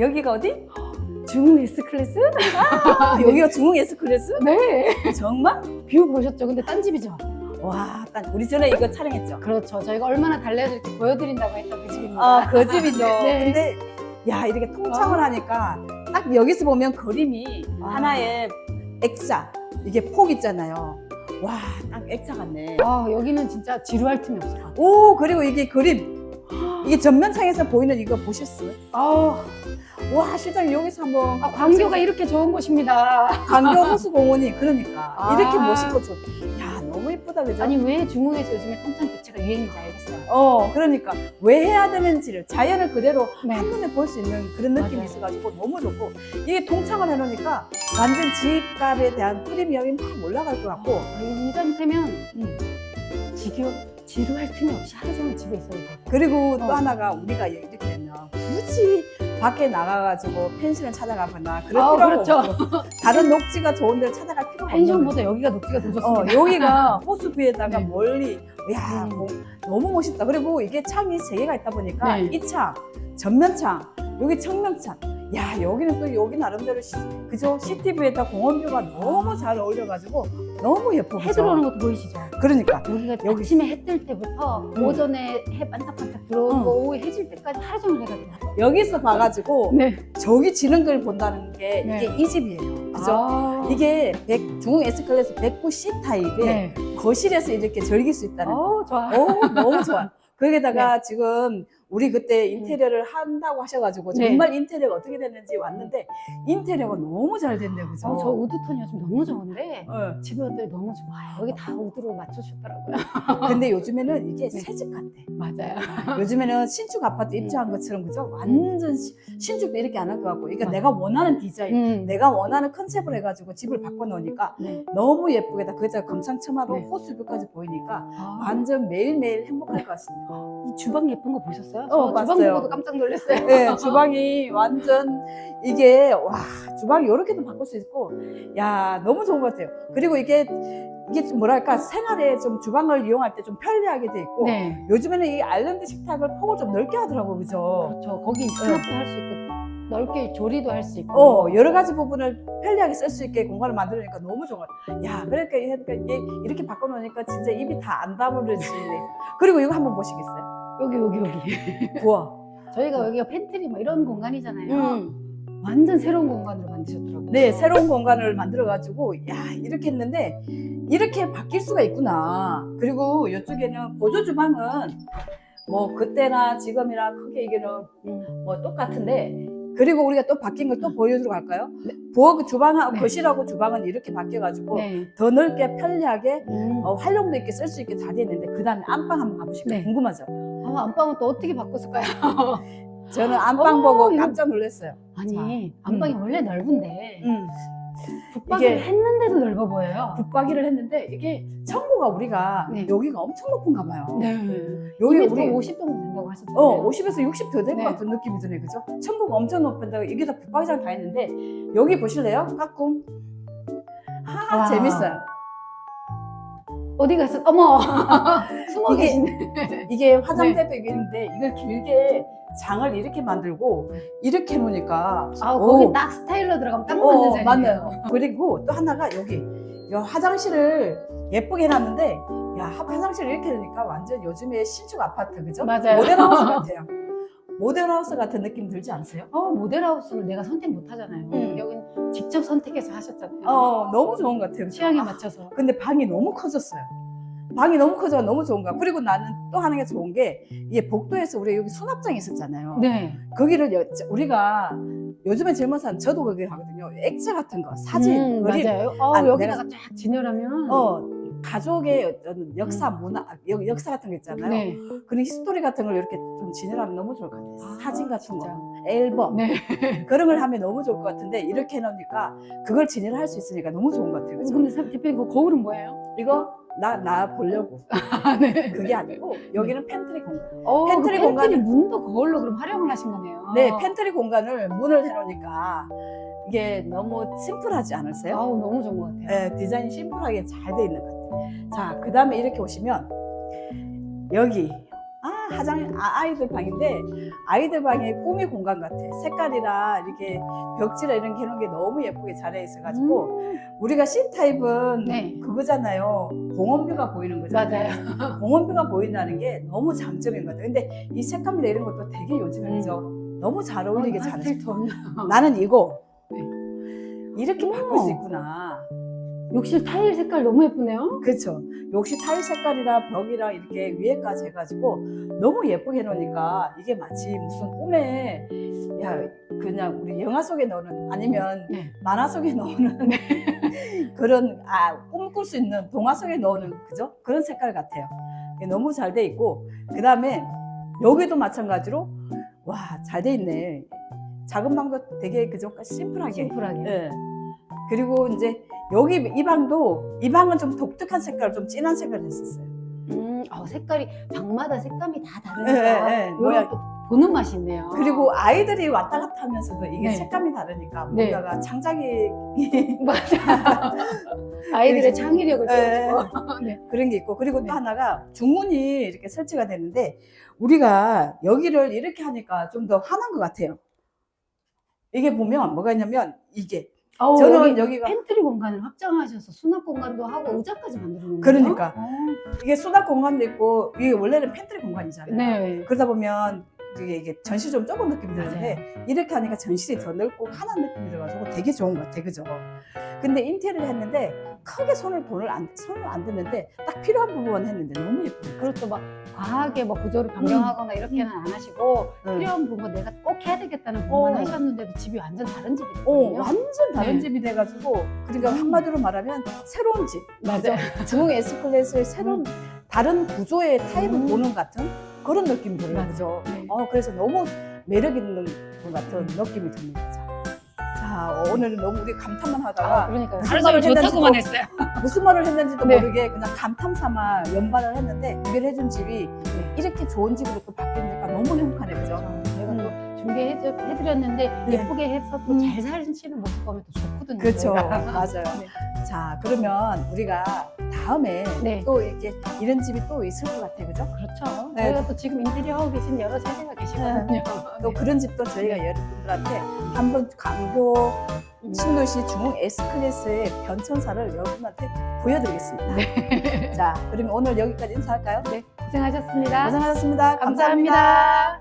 여기가 어디? 중흥 S 클래스? 아, 여기가 중흥 S 클래스? 네. 정말? 뷰 보셨죠? 근데 딴 집이죠? 와, 딱 우리 전에 이거 촬영했죠. 그렇죠. 저희가 얼마나 달래드릴게 보여드린다고 했던 그 집입니다. 아, 그 집이죠. 네. 근데 야 이렇게 통창을 아. 하니까 딱 여기서 보면 그림이 아. 하나의 액자 이게 폭 있잖아요. 와, 딱 액자 같네. 아, 여기는 진짜 지루할 틈이 같아요. 오, 그리고 이게 그림. 이게 전면창에서 보이는 이거 보셨어요? 아, 와, 실장 여기서 한번 아, 광교가 이렇게 좋은 곳입니다. 광교 호수공원이 그러니까 아. 이렇게 멋있고 좋. 야, 너무 이쁘다 그죠? 아니, 왜 중흥에서 요즘에 통창 교체가 유행인지 알겠어요. 어, 그러니까 왜 해야 되는지를 자연을 그대로 네. 한눈에 볼 수 있는 그런 느낌이 맞아요. 있어가지고 너무 좋고 이게 동창을 해놓으니까 완전 집값에 대한 프리미엄이 막 올라갈 것 같고 아, 이 상태면 음. 지겨, 지루할 틈이 없이 하루 종일 집에 있어도 돼요. 그리고 또 어. 하나가 우리가 이렇게 되면 굳이 밖에 나가가지고 펜션을 찾아가거나 그럴 아, 필요가 그렇죠. 없고 다른 녹지가 좋은 데를 찾아갈 필요가 없는 펜션보다 여기가 녹지가 더 거죠. 좋습니다. 어, 여기가 호수 뷰에다가 네. 멀리 야 음. 뭐, 너무 멋있다 그리고 이게 창이 세 개가 있다 보니까 네. 이 창 전면창 여기 청명창 야 여기는 또 여기 나름대로 시, 그죠 시티뷰에다 공원뷰가 너무 잘 어울려가지고 너무 예뻐 해 그죠? 들어오는 것도 보이시죠? 그러니까 여기가 여기- 아침에 해 뜰 때부터 음. 오전에 해 반짝반짝 들어오고 응. 오후 해질 때까지 하루 종일 해가 들어와요. 여기서 봐가지고 네. 저기 지는 걸 본다는 게 네. 이게 이 집이에요 그죠? 아. 이게 100, 중흥 S클래스 109C 타입에 네. 거실에서 이렇게 즐길 수 있다는 거. 어, 좋아. 오, 너무 좋아. 거기다가 네. 지금 우리 그때 인테리어를 한다고 하셔가지고 네. 정말 인테리어가 어떻게 됐는지 왔는데 인테리어가 너무 잘 됐네요, 그죠? 어, 저 우드톤이 요즘 너무 좋은데 어. 집에 왔더니 너무 좋아요. 여기 다 우드로 맞춰주셨더라고요. 근데 요즘에는 이게 네. 새집 같아. 맞아요. 요즘에는 신축 아파트 입주한 것처럼 그죠? 완전 시- 신축도 이렇게 안 할 것 같고, 그러니까 맞아. 내가 원하는 디자인, 음. 내가 원하는 컨셉을 해가지고 집을 바꿔놓으니까 네. 너무 예쁘게다. 거기다가 검상첨화로 네. 호수뷰까지 보이니까 아, 완전 매일매일 행복할 것 같습니다. 이 주방 예쁜 거 보셨어요? 어, 저 주방 봤어요. 보고도 깜짝 놀랐어요. 네, 주방이 완전 이게 와 주방이 이렇게도 바꿀 수 있고 야 너무 좋은 것 같아요. 그리고 이게 이게 좀 뭐랄까 생활에 좀 주방을 이용할 때 좀 편리하게 돼 있고 네. 요즘에는 이 아일랜드 식탁을 폭을 좀 넓게 하더라고 그죠? 그렇죠. 거기 수납도 할수 있고 넓게 조리도 할 수 있고. 어 여러 가지 부분을 편리하게 쓸 수 있게 공간을 만들어니까 너무 같아요. 야 그러니까 이렇게 바꿔놓으니까 진짜 입이 다 안 다물어지네. 그리고 이거 한번 보시겠어요? 여기 여기 여기. 부엌. 저희가 여기가 팬트리 뭐 이런 공간이잖아요. 음. 완전 새로운 공간으로 만드셨더라고요. 네, 새로운 공간을 만들어가지고, 야, 이렇게 했는데, 이렇게 바뀔 수가 있구나. 그리고 이쪽에는 보조 주방은 뭐 그때나 지금이나 크게 이게는 음. 뭐 똑같은데, 그리고 우리가 또 바뀐 걸 또 보여주러 갈까요? 부엌 주방하고 네. 거실하고 주방은 이렇게 바뀌어가지고, 네. 더 넓게 편리하게 음. 어, 활용도 있게 쓸 수 있게 잘돼 있는데, 그 다음에 안방 한번 가보실까요? 네. 궁금하죠? 아, 안방은 또 어떻게 바꿨을까요? 저는 안방 어, 보고 이거- 깜짝 놀랐어요. 아니, 안방이 원래 넓은데 음. 붙박이를 이게- 했는데도 넓어 보여요. 붙박이를 했는데, 이게 청구가 우리가 네. 여기가 엄청 높은가 봐요. 네. 여기 여기 우리 또50 정도 된다고 하셨잖아요. 어, 50에서 60 더 될 것 네. 같은 느낌이 드네, 그죠? 천국 엄청 높은데 이게 다 붙박이장 다 있는데 여기 보실래요? 까꿍. 아, 와. 재밌어요. 어디 갔어? 어머, 숨어 이게- 계시네. 이게 화장대도 이게 있는데 이걸 길게 장을 이렇게 만들고 이렇게 해놓으니까 아, 오. 거기 딱 스타일러 들어가면 딱 맞는 어, 자리예요. 맞네요. 그리고 또 하나가 여기 이 화장실을 예쁘게 해놨는데 야 화장실 이렇게 되니까 완전 요즘에 신축 아파트 그죠? 맞아요. 모델하우스 같아요. 모델하우스 같은 느낌 들지 않으세요? 어, 모델하우스를 내가 선택 못 하잖아요. 음. 여긴 직접 선택해서 하셨잖아요. 어 너무 좋은 것 같아요. 취향에 아, 맞춰서. 근데 방이 너무 커졌어요. 방이 너무 커져 너무 좋은 거야. 그리고 나는 또 하나가 좋은 게 이게 복도에서 우리 여기 수납장이 있었잖아요. 네. 거기를 여- 우리가 요즘에 젊은 사람 저도 거기 가거든요. 액자 같은 거, 사진, 음, 그림, 맞아요. 어, 아, 여기다가 쫙 진열하면. 어 가족의 어떤 역사, 문화, 역, 역사 같은 거 있잖아요. 음. 네. 그런 히스토리 같은 걸 이렇게 좀 진열하면 너무 좋을 것 같아요. 아, 사진 같은 진짜. 거, 앨범 네. 그런 걸 하면 너무 좋을 것 같은데 이렇게 해놓으니까 그걸 진열할 수 있으니까 너무 좋은 것 같아요. 그죠? 근데 sam- 대표님 그 거울은 뭐예요? 이거 나 나 보려고 아, 네. 그게 아니고 여기는 팬트리 공간. 어, 팬트리 그 팬트리 공간이- 문도 거울로 그럼 활용을 하신 거네요. 네, 팬트리 공간을 문을 해놓으니까 이게 너무 심플하지 않으세요? 아우, 너무 좋은 것 같아요. 네, 디자인이 심플하게 잘 돼 있는 것 같아요. 자, 그 다음에 이렇게 오시면 여기 아 화장 아, 아이들 방인데 아이들 방의 꿈의 공간 같아. 색깔이랑 이렇게 벽지라 이런 게 해놓은 게 너무 예쁘게 잘해 있어가지고 우리가 C 타입은 네. 그거잖아요. 공원뷰가 보이는 거잖아요. 공원뷰가 보인다는 게 너무 장점인 것 같아요. 근데 이 색감이나 이런 것도 되게 요즘에 음. 너무 잘 어울리게 잘해. 파스텔 톤. 나는 이거 네. 이렇게 어머. 바꿀 수 있구나. 욕실 타일 색깔 너무 예쁘네요. 그렇죠. 역시 타일 색깔이랑 벽이랑 이렇게 위에까지 해가지고 너무 예쁘게 해놓으니까 이게 마치 무슨 꿈에 야 그냥 우리 영화 속에 나오는 아니면 네. 만화 속에 나오는 그런 아 꿈꿀 수 있는 동화 속에 나오는 그죠 그런 색깔 같아요. 너무 잘 돼 있고 그 다음에 여기도 마찬가지로 와 잘 돼 있네. 작은 방도 되게 그죠 심플하게. 심플하게. 예. 그리고 이제 여기 이 방도 이 방은 좀 독특한 색깔, 좀 진한 색깔을 했었어요. 음, 어, 색깔이 방마다 색감이 다 다르니까 예, 예, 예. 모양 또 보는 맛이 있네요. 그리고 아이들이 왔다 갔다 하면서도 이게 네. 색감이 다르니까 네. 뭔가가 창작이 맞아. 아이들의 창의력을 예. 키워주고. 네. 그런 게 있고 그리고 네. 또 하나가 중문이 이렇게 설치가 되는데 우리가 여기를 이렇게 하니까 좀더 환한 것 같아요. 이게 보면 뭐가 있냐면 이게 어우, 저는 여기 여기가 팬트리 공간을 확장하셔서 수납 공간도 하고 의자까지 만들어 놓은 그러니까. 거예요? 이게 수납 공간도 있고 이게 원래는 팬트리 공간이잖아요. 네. 그러다 보면 이게, 이게 전시 좀 좁은 느낌이 드는데 이렇게 하니까 전실이 더 넓고 환한 느낌이 들어가지고 되게 좋은 것 같아 그죠? 근데 인테리어를 했는데 크게 손을 돈을 안 손을 안 듣는데 딱 필요한 부분 했는데 너무 예뻐요. 그리고 또 막 과하게 뭐 구조를 변경하거나 이렇게는 안 하시고 응. 필요한 부분 내가 꼭 해야 되겠다는 부분만 어. 하셨는데도 집이 완전 다른 어, 집이거든요. 완전 다른 네. 집이 돼가지고 그러니까 음. 한마디로 말하면 새로운 집 맞아요. 중흥 S 클래스의 새로운 다른 구조의 타입을 음. 보는 같은 그런 느낌이 들어요. 그죠? 네. 어, 그래서 너무 매력 있는 것 같은 느낌이 듭니다. 자, 자, 오늘은 너무 우리 감탄만 하다가 아, 그러니까 무슨 말을 좋다고만 했는지도 했어요. 무슨 말을 했는지도 네. 모르게 그냥 감탄 삼아 연발을 했는데 이걸 해준 집이 이렇게 좋은 집으로 또 바뀌니까 너무 행복하네, 그죠? 저희가 음. 또 준비해드렸는데 네. 예쁘게 해서 또 음. 잘 사시는 모습 보면 또 좋거든요. 그렇죠. 저희가. 맞아요. 네. 자, 그러면 우리가 다음에 네. 또 이렇게 이런 집이 또 있을 것 같아, 그죠? 그렇죠. 네. 저희가 또 지금 인테리어 하고 계신 여러 세대가 계시거든요. 또 그런 집도 저희가 여러분들한테 한번 강교 음. 신도시 중흥 S클래스의 변천사를 여러분한테 보여드리겠습니다. 네. 자, 그러면 오늘 여기까지 인사할까요? 고생하셨습니다. 고생하셨습니다. 감사합니다. 감사합니다.